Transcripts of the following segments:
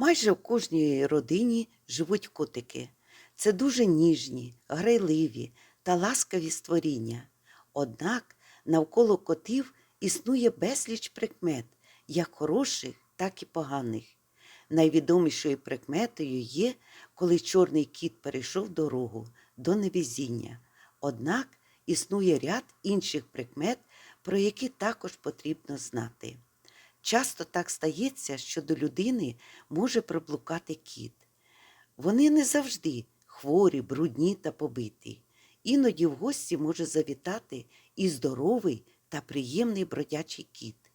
Майже в кожній родині живуть котики. Це дуже ніжні, грайливі та ласкаві створіння. Однак навколо котів існує безліч прикмет, як хороших, так і поганих. Найвідомішою прикметою є, коли чорний кіт перейшов дорогу до невезіння. Однак існує ряд інших прикмет, про які також потрібно знати. Часто так стається, що до людини може приблукати кіт. Вони не завжди хворі, брудні та побиті. Іноді в гості може завітати і здоровий та приємний бродячий кіт.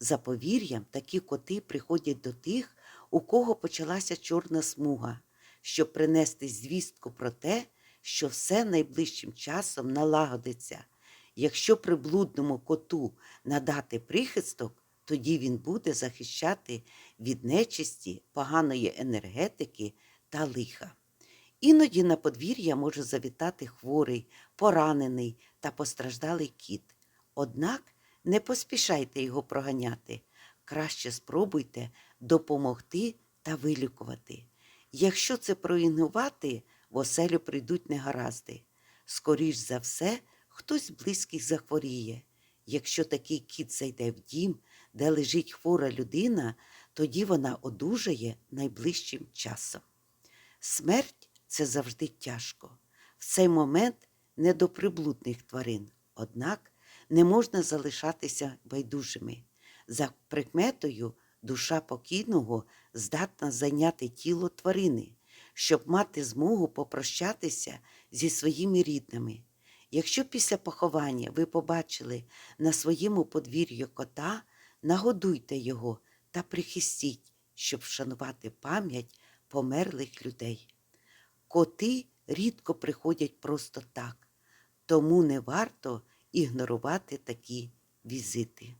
За повір'ям, такі коти приходять до тих, у кого почалася чорна смуга, щоб принести звістку про те, що все найближчим часом налагодиться. Якщо приблудному коту надати прихисток, тоді він буде захищати від нечисті, поганої енергетики та лиха. Іноді на подвір'я може завітати хворий, поранений та постраждалий кіт. Однак не поспішайте його проганяти. Краще спробуйте допомогти та вилікувати. Якщо це проігнувати, в оселю прийдуть негаразди. Скоріш за все, хтось близьких захворіє. Якщо такий кіт зайде в дім, де лежить хвора людина, тоді вона одужає найближчим часом. Смерть це завжди тяжко. В цей момент не до приблудних тварин, однак не можна залишатися байдужими. За прикметою душа покійного здатна зайняти тіло тварини, щоб мати змогу попрощатися зі своїми рідними. Якщо після поховання ви побачили на своєму подвір'ю кота, нагодуйте його та прихистіть, щоб вшанувати пам'ять померлих людей. Коти рідко приходять просто так, тому не варто ігнорувати такі візити.